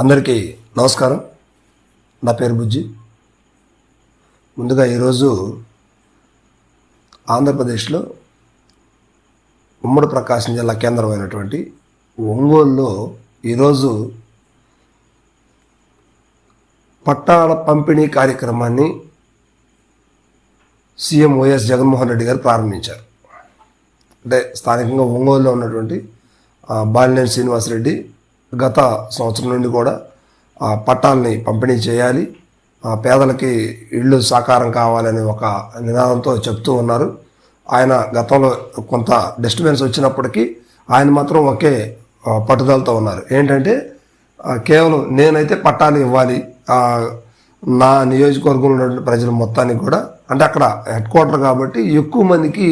అందరికీ నమస్కారం. నా పేరు బుజ్జి. ముందుగా ఈరోజు ఆంధ్రప్రదేశ్లో ఉమ్మడి ప్రకాశం జిల్లా కేంద్రమైనటువంటి ఒంగోలులో ఈరోజు పట్టాల పంపిణీ కార్యక్రమాన్ని సీఎం వైఎస్ జగన్మోహన్ రెడ్డి గారు ప్రారంభించారు. అంటే స్థానికంగా ఒంగోలులో ఉన్నటువంటి బాలినేని శ్రీనివాసరెడ్డి గత సంవత్సరం నుండి కూడా పట్టాలని పంపిణీ చేయాలి. పేదలకి ఇళ్ళు సాకారం కావాలని ఒక నినాదంతో చెప్తూ ఉన్నారు. ఆయన గతంలో కొంత డిస్టర్బెన్స్ వచ్చినప్పటికీ ఆయన మాత్రం ఒకే పట్టుదలతో ఉన్నారు. ఏంటంటే కేవలం నేనైతే పట్టాలు ఇవ్వాలి. నా నియోజకవర్గంలో ఉన్నటువంటి ప్రజలు మొత్తానికి కూడా అంటే అక్కడ హెడ్ క్వార్టర్ కాబట్టి ఎక్కువ మందికి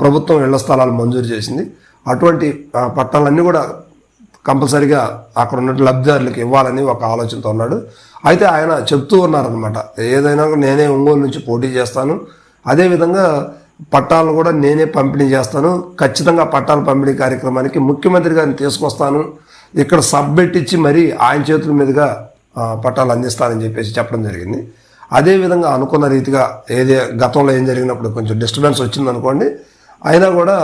ప్రభుత్వం ఇళ్ళ స్థలాలు మంజూరు చేసింది. అటువంటి పట్టాలన్నీ కూడా కంపల్సరిగా అక్కడ ఉన్న లబ్ధిదారులకు ఇవ్వాలని ఒక ఆలోచనతో ఉన్నాడు. అయితే ఆయన చెప్తూ ఉన్నారనమాట ఏదైనా నేనే ఒంగోలు నుంచి పోటీ చేస్తాను. అదేవిధంగా పట్టాలను కూడా నేనే పంపిణీ చేస్తాను. ఖచ్చితంగా పట్టాల పంపిణీ కార్యక్రమానికి ముఖ్యమంత్రి గారిని తీసుకొస్తాను. ఇక్కడ సబ్ పెట్టించి మరీ ఆయన చేతుల మీదుగా పట్టాలు అందిస్తానని చెప్పేసి చెప్పడం జరిగింది. అదేవిధంగా అనుకున్న రీతిగా ఏదే గతంలో ఏం జరిగినప్పుడు కొంచెం డిస్టర్బెన్స్ వచ్చిందనుకోండి అయినా కూడా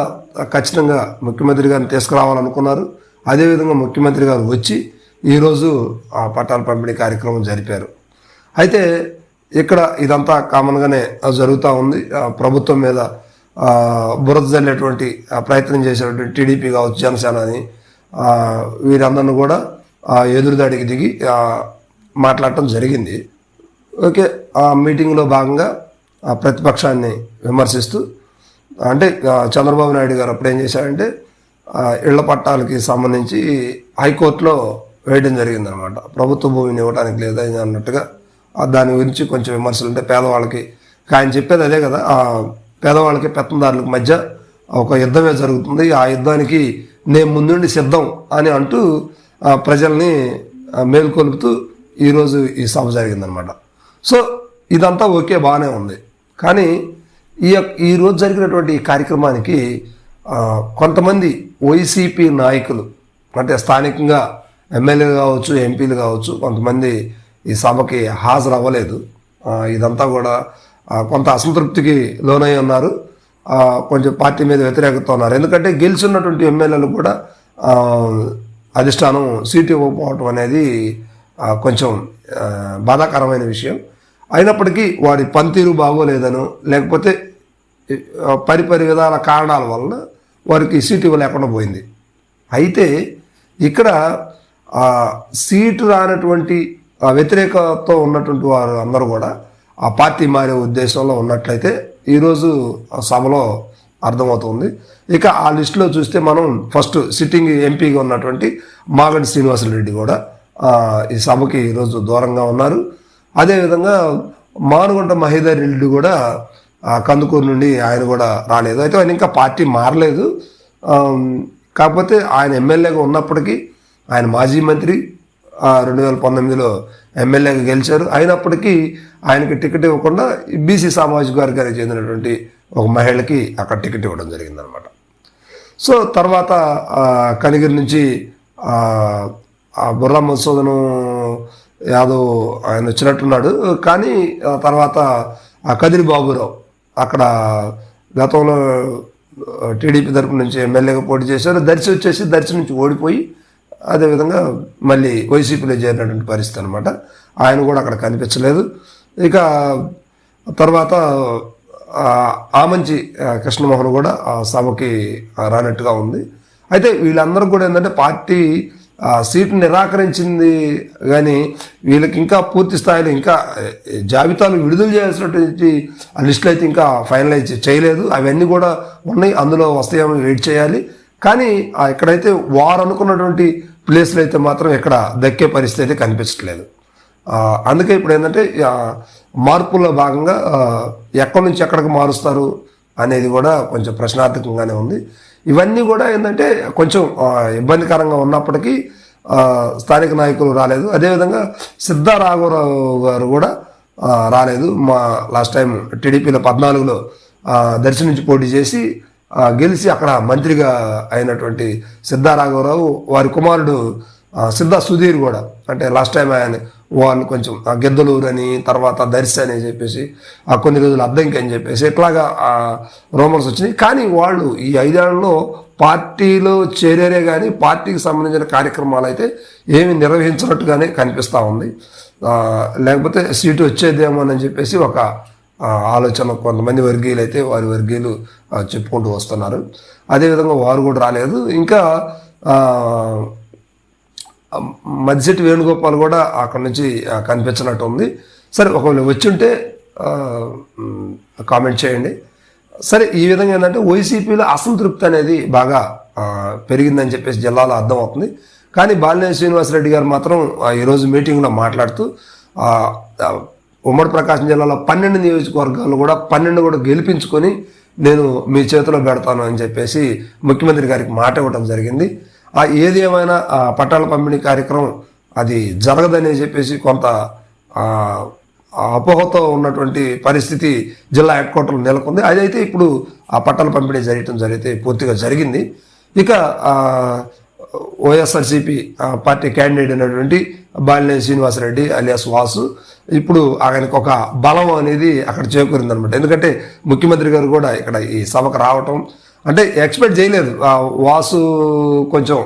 ఖచ్చితంగా ముఖ్యమంత్రి గారిని తీసుకురావాలనుకున్నారు. అదేవిధంగా ముఖ్యమంత్రి గారు వచ్చి ఈరోజు ఆ పట్టాల పంపిణీ కార్యక్రమం జరిపారు. అయితే ఇక్కడ ఇదంతా కామన్గానే జరుగుతూ ఉంది. ప్రభుత్వం మీద బురద జల్లేటువంటి ఆ, ప్రయత్నం చేసేటువంటి టీడీపీ కావచ్చు జనసేన అని ఆ, వీరందరిని కూడా ఎదురుదాడికి దిగి మాట్లాడటం జరిగింది. ఓకే ఆ మీటింగ్లో భాగంగా ఆ ప్రతిపక్షాన్ని విమర్శిస్తూ అంటే చంద్రబాబు నాయుడు గారు అప్పుడు ఏం చేశారంటే ఇళ్ళ పట్టాలకి సంబంధించి హైకోర్టులో వేయడం జరిగిందనమాట. ప్రభుత్వ భూమిని ఇవ్వడానికి లేదా అన్నట్టుగా దాని గురించి కొంచెం విమర్శలు అంటే పేదవాళ్ళకి ఆయన చెప్పేది అదే కదా ఆ, పేదవాళ్ళకి పెత్తందారులకు మధ్య ఒక యుద్ధమే జరుగుతుంది. ఆ యుద్ధానికి నేను ముందుండి సిద్ధం అని అంటూ ప్రజల్ని మేల్కొలుపుతూ ఈరోజు ఈ సభ జరిగిందనమాట. సో ఇదంతా ఓకే బాగానే ఉంది. కానీ ఈ యొక్క- ఈ రోజు జరిగినటువంటి ఈ కార్యక్రమానికి కొంతమంది వైసీపీ నాయకులు అంటే స్థానికంగా ఎమ్మెల్యేలు కావచ్చు ఎంపీలు కావచ్చు కొంతమంది ఈ సభకి హాజరు అవ్వలేదు ఇదంతా కూడా కొంత అసంతృప్తికి లోనై ఉన్నారు. కొంచెం పార్టీ మీద వ్యతిరేకత ఉన్నారు ఎందుకంటే గెలిచినటువంటి ఎమ్మెల్యేలు కూడా అధిష్టానం సీటు ఇవ్వకపోవటం అనేది కొంచెం బాధాకరమైన విషయం. అయినప్పటికీ వాడి పనితీరు బాగోలేదనో లేకపోతే పరిపరి విధాల కారణాల వలన వారికి సీటు ఇవ్వలేకుండా పోయింది. అయితే ఇక్కడ ఆ, సీటు రానటువంటి వ్యతిరేకతో ఉన్నటువంటి వారు అందరూ కూడా ఆ పార్టీ మారే ఉద్దేశంలో ఉన్నట్లయితే ఈరోజు ఆ సభలో అర్థమవుతుంది. ఇక ఆ లిస్టులో చూస్తే మనం ఫస్ట్ సిట్టింగ్ ఎంపీగా ఉన్నటువంటి మాగంటి శ్రీనివాసరెడ్డి కూడా ఈ సభకి ఈరోజు దూరంగా ఉన్నారు. అదేవిధంగా మానుగుంట మహేదర్ రెడ్డి కూడా కందుకూరు నుండి ఆయన కూడా రాలేదు. అయితే ఆయన ఇంకా పార్టీ మారలేదు. కాకపోతే ఆయన ఎమ్మెల్యేగా ఉన్నప్పటికీ ఆయన మాజీ మంత్రి రెండు వేల పంతొమ్మిదిలో ఎమ్మెల్యేగా గెలిచారు. అయినప్పటికీ ఆయనకి టికెట్ ఇవ్వకుండా బీసీ సామాజిక వర్గానికి చెందినటువంటి ఒక మహిళకి అక్కడ టికెట్ ఇవ్వడం జరిగిందనమాట. సో తర్వాత కనిగిరి నుంచి ఆ, బుర్రా మధుసూదను యాదవ్ ఆయన వచ్చినట్టున్నాడు. కానీ తర్వాత ఆ కదిరి బాబురావు అక్కడ గతంలో టీడీపీ తరపు నుంచి ఎమ్మెల్యేగా పోటీ చేశారు. దర్శి వచ్చేసి దర్శి నుంచి ఓడిపోయి అదేవిధంగా మళ్ళీ వైసీపీలో చేరినటువంటి పరిస్థితి అనమాట ఆయన కూడా అక్కడ కనిపించలేదు. ఇక తర్వాత ఆమంచి కృష్ణమోహన్ కూడా ఆ సభకి రానట్టుగా ఉంది. అయితే వీళ్ళందరూ కూడా ఏంటంటే పార్టీ ఆ, సీటు నిరాకరించింది కానీ వీళ్ళకి ఇంకా పూర్తి స్థాయిలో ఇంకా జాబితాలు విడుదల చేయాల్సినటువంటి ఆ లిస్టులు అయితే ఇంకా ఫైనలైజ్ చేయలేదు. అవన్నీ కూడా ఉన్నాయి. అందులో వస్తాయేమో వెయిట్ చేయాలి. కానీ ఇక్కడైతే వారు అనుకున్నటువంటి ప్లేస్లు అయితే మాత్రం ఇక్కడ దక్కే పరిస్థితి అయితే కనిపించట్లేదు. అందుకే ఇప్పుడు ఏంటంటే మార్పుల్లో భాగంగా ఎక్కడి నుంచి ఎక్కడికి మారుస్తారు అనేది కూడా కొంచెం ప్రశ్నార్థకంగానే ఉంది. ఇవన్నీ కూడా ఏంటంటే కొంచెం ఇబ్బందికరంగా ఉన్నప్పటికీ స్థానిక నాయకులు రాలేదు. అదేవిధంగా సిద్ధా రాఘవరావు గారు కూడా రాలేదు. మా లాస్ట్ టైం టీడీపీలో పద్నాలుగులో దర్శనించి దర్శి నుంచి పోటీ చేసి గెలిచి అక్కడ మంత్రిగా అయినటువంటి సిద్ధారాఘవరావు వారి కుమారుడు సిద్ధ సుధీర్ కూడా అంటే లాస్ట్ టైం ఆయన వాళ్ళు కొంచెం గిద్దలూరని తర్వాత దర్శి అని చెప్పేసి ఆ కొన్ని రోజులు అద్దంకి అని చెప్పేసి ఇట్లాగా రోమన్స్ వచ్చినాయి. కానీ వాళ్ళు ఈ ఐదేళ్ళలో పార్టీలో చేరేరే కానీ పార్టీకి సంబంధించిన కార్యక్రమాలు అయితే ఏమి నిర్వహించినట్టుగానే కనిపిస్తూ ఉంది. లేకపోతే సీటు వచ్చేదేమో అని చెప్పేసి ఒక ఆలోచన కొంతమంది వర్గీయులు అయితే వారి వర్గీయులు చెప్పుకుంటూ వస్తున్నారు. అదేవిధంగా వారు కూడా రాలేదు. ఇంకా మధ్యశెట్టి వేణుగోపాల్ కూడా అక్కడి నుంచి కనిపించినట్టు ఉంది. సరే ఒకవేళ వచ్చుంటే కామెంట్ చేయండి. సరే ఈ విధంగా ఏంటంటే వైసీపీలో అసంతృప్తి అనేది బాగా పెరిగిందని చెప్పేసి జిల్లాలో అర్థమవుతుంది. కానీ బాలినేని శ్రీనివాసరెడ్డి గారు మాత్రం ఆ, ఈరోజు మీటింగ్లో మాట్లాడుతూ ఉమ్మడి ప్రకాశం జిల్లాలో పన్నెండు నియోజకవర్గాలు కూడా పన్నెండు కూడా గెలిపించుకొని నేను మీ చేతిలో పెడతాను అని చెప్పేసి ముఖ్యమంత్రి గారికి మాట ఇవ్వడం జరిగింది. ఆ ఏది ఏమైనా ఆ పట్టాల పంపిణీ కార్యక్రమం అది జరగదని చెప్పేసి కొంత అపోహతో ఉన్నటువంటి పరిస్థితి జిల్లా హెడ్ క్వార్టర్లో నెలకొంది. అదైతే ఇప్పుడు ఆ పట్టాల పంపిణీ జరగటం జరిగితే పూర్తిగా జరిగింది. ఇక వైఎస్ఆర్సీపీ పార్టీ క్యాండిడేట్ అయినటువంటి బాలినేని శ్రీనివాసరెడ్డి అలియాస్ వాసు ఇప్పుడు ఆయనకు ఒక బలం అనేది అక్కడ చేకూరింది అనమాట ఎందుకంటే ముఖ్యమంత్రి గారు కూడా ఇక్కడ ఈ సభకు రావటం అంటే ఎక్స్పెక్ట్ చేయలేదు. వాసు కొంచెం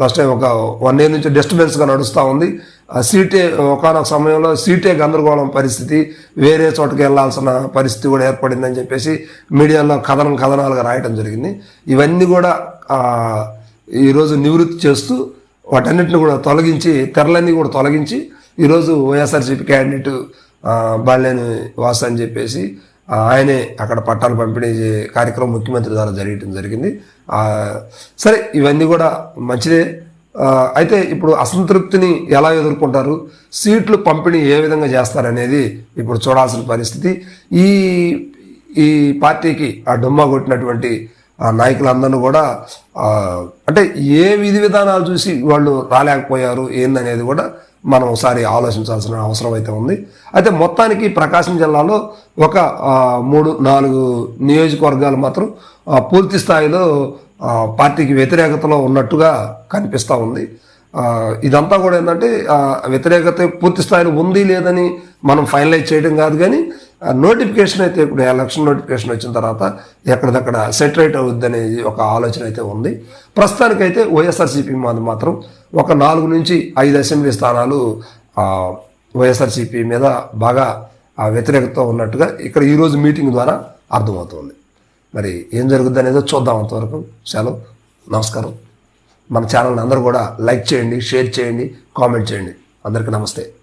లాస్ట్ టైం ఒక వన్ ఇయర్ నుంచి డిస్టర్బెన్స్గా నడుస్తూ ఉంది. ఆ సీటే ఒకనొక సమయంలో సీటే గందరగోళం పరిస్థితి వేరే చోటకి వెళ్ళాల్సిన పరిస్థితి కూడా ఏర్పడిందని చెప్పేసి మీడియాలో కథనం కథనాలుగా రాయటం జరిగింది. ఇవన్నీ కూడా ఈరోజు నివృత్తి చేస్తూ వాటన్నిటిని కూడా తొలగించి తెరలన్నీ కూడా తొలగించి ఈరోజు వైఎస్ఆర్సీపీ క్యాండిడేట్ బాలేని వాసు అని చెప్పేసి ఆయనే అక్కడ పట్టాలు పంపిణీ కార్యక్రమం ముఖ్యమంత్రి ద్వారా జరగటం జరిగింది. సరే ఇవన్నీ కూడా మంచిదే. అయితే ఇప్పుడు అసంతృప్తిని ఎలా ఎదుర్కొంటారు? సీట్లు పంపిణీ ఏ విధంగా చేస్తారనేది ఇప్పుడు చూడాల్సిన పరిస్థితి. ఈ ఈ పార్టీకి ఆ డుమ్మా కొట్టినటువంటి ఆ నాయకులందరూ కూడా అంటే ఏ విధి విధానాలు చూసి వాళ్ళు రాలేకపోయారు ఏందనేది కూడా మనం ఒకసారి ఆలోచించాల్సిన అవసరం అయితే ఉంది. అయితే మొత్తానికి ప్రకాశం జిల్లాలో ఒక మూడు నాలుగు నియోజకవర్గాలు మాత్రం పూర్తి స్థాయిలో పార్టీకి వ్యతిరేకతలో ఉన్నట్టుగా కనిపిస్తూ ఉంది. ఇదంతా కూడా ఏంటంటే వ్యతిరేకత పూర్తి స్థాయిలో ఉంది లేదని మనం ఫైనలైజ్ చేయడం కాదు కానీ నోటిఫికేషన్ అయితే ఇప్పుడు ఎలక్షన్ నోటిఫికేషన్ వచ్చిన తర్వాత ఎక్కడిదక్కడ సెటరేట్ అవుద్ది ఒక ఆలోచన అయితే ఉంది. ప్రస్తుతానికైతే వైఎస్ఆర్సీపీ మీద మాత్రం ఒక నాలుగు నుంచి ఐదు అసెంబ్లీ స్థానాలు వైఎస్ఆర్సీపీ మీద బాగా వ్యతిరేకత ఉన్నట్టుగా ఇక్కడ ఈరోజు మీటింగ్ ద్వారా అర్థమవుతుంది. మరి ఏం జరుగుద్ది అనేది చూద్దాం అంతవరకు. సెలవు. నమస్కారం. మన ఛానల్ని అందరూ కూడా లైక్ చేయండి షేర్ చేయండి కామెంట్ చేయండి. అందరికీ నమస్తే.